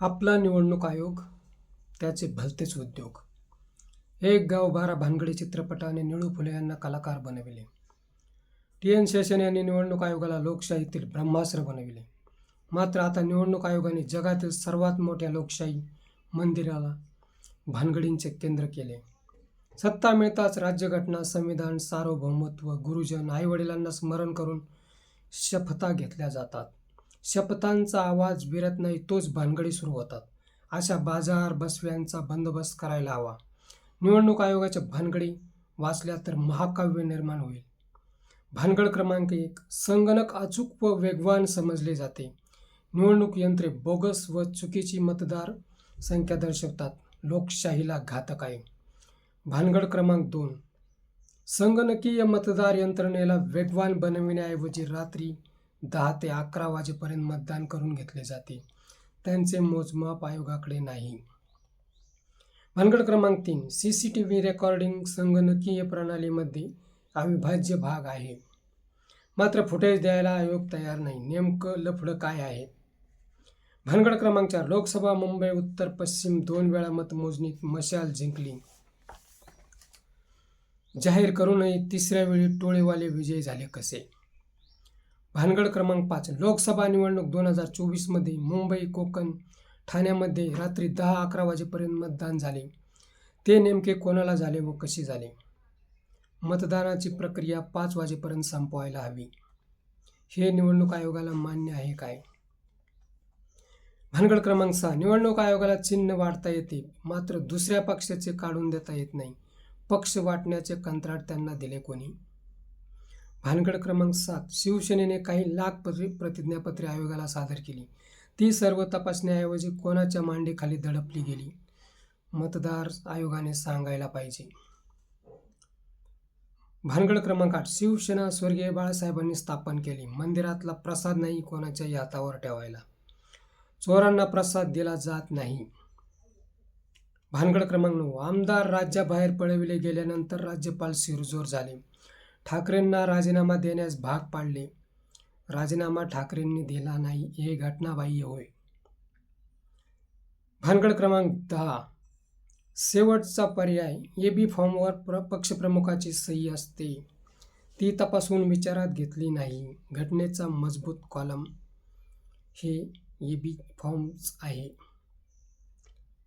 आपला निवडणूक आयोग त्याचे भलतेच उद्योग. एक गाव बारा भानगडी चित्रपटाने निळू फुले यांना कलाकार बनविले. टी. एन. शेषन यांनी निवडणूक आयोगाला लोकशाहीतील ब्रह्मास्त्र बनविले. मात्र आता निवडणूक आयोगाने जगातील सर्वात मोठ्या लोकशाही मंदिराला भानगडींचे केंद्र केले. सत्ता मिळताच राज्यघटना संविधान सार्वभौमत्व गुरुजन आईवडिलांना स्मरण करून शपथा घेतल्या जातात. शपथांचा आवाज विरत नाही तोच भानगडी सुरू होतात. अशा बाजार बसव्यांचा बंदोबस्त करायला हवा. निवडणूक आयोगाच्या भानगडी वाचल्या तर महाकाव्य निर्माण होईल. भानगड क्रमांक एक संगणक अचूक व वेगवान समजले जाते. निवडणूक यंत्रे बोगस व चुकीची मतदार संख्या दर्शवतात. लोकशाहीला घातक आहे. भानगड क्रमांक दोन संगणकीय मतदार यंत्रणेला वेगवान बनविण्याऐवजी रात्री दहा ते अकरा वाजेपर्यंत मतदान करून घेतले जाते. त्यांचे मोजमाप आयोगाकडे नाही. भानगड क्रमांक तीन C C T V recording संगणकीय प्रणालीमध्ये अविभाज्य भाग आहे. मात्र फुटेज द्यायला आयोग तयार नाही. नेमकं लफडं काय आहे? भानगड क्रमांक चार लोकसभा मुंबई उत्तर पश्चिम दोन वेळा मतमोजणीत मशाल जिंकली. जाहीर करूनही तिसऱ्या वेळी टोळेवाले विजयी झाले कसे? भानगड क्रमांक पाच लोकसभा निवडणूक दोन हजार चोवीसमध्ये मुंबई कोकण ठाण्यामध्ये रात्री दहा अकरा वाजेपर्यंत मतदान झाले. ते नेमके कोणाला झाले व कसे झाले? मतदानाची प्रक्रिया पाच वाजेपर्यंत संपवायला हवी. हे निवडणूक आयोगाला मान्य आहे काय? भानगड क्रमांक सहा निवडणूक आयोगाला चिन्ह वाढता येते. मात्र दुसऱ्या पक्षाचे काढून देता येत नाही. पक्ष वाटण्याचे कंत्राट त्यांना दिले कोणी? भानगड क्रमांक सात शिवसेनेने काही लाख पत्रे प्रतिज्ञापत्रे आयोगाला सादर केली. ती सर्व तपासण्याऐवजी कोणाच्या मांडीखाली दडपली गेली? मतदार आयोगाने सांगायला पाहिजे. भानगड क्रमांक आठ शिवसेना स्वर्गीय बाळासाहेबांनी स्थापन केली. मंदिरातला प्रसाद नाही कोणाच्या हातावर ठेवायला. चोरांना प्रसाद दिला जात नाही. भानगड क्रमांक नऊ आमदार राज्याबाहेर पळविले गेल्यानंतर राज्यपाल शिरजोर झाले. ठाकरेंना राजीनामा देण्यास भाग पाडले. राजीनामा ठाकरेंनी दिला नाही हे घटनाबाह्य होय. भानगड क्रमांक दहा. शेवटचा पर्याय ए बी फॉर्मवर प्र पक्षप्रमुखाची सही असते. ती तपासून विचारात घेतली नाही. घटनेचा मजबूत कॉलम हे ए बी फॉर्म्स आहे.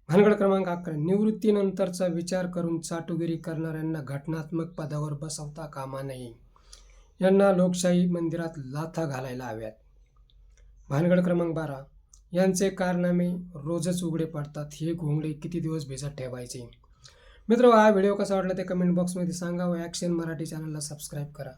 भानगड क्रमांक अकरा. निवृत्तीनंतरचा विचार करून चाटुगिरी करणाऱ्यांना घटनात्मक पदावर बसवता कामा नये. यांना लोकशाही मंदिरात लाथा घालायला हव्यात. भानगड क्रमांक बारा. यांचे कारनामे रोजच उघडे पडतात. हे घोंगडे किती दिवस भिजत ठेवायचे? मित्र हा व्हिडिओ कसा वाटला ते कमेंट बॉक्समध्ये सांगा व ॲक्शन मराठी चॅनलला सबस्क्राईब करा.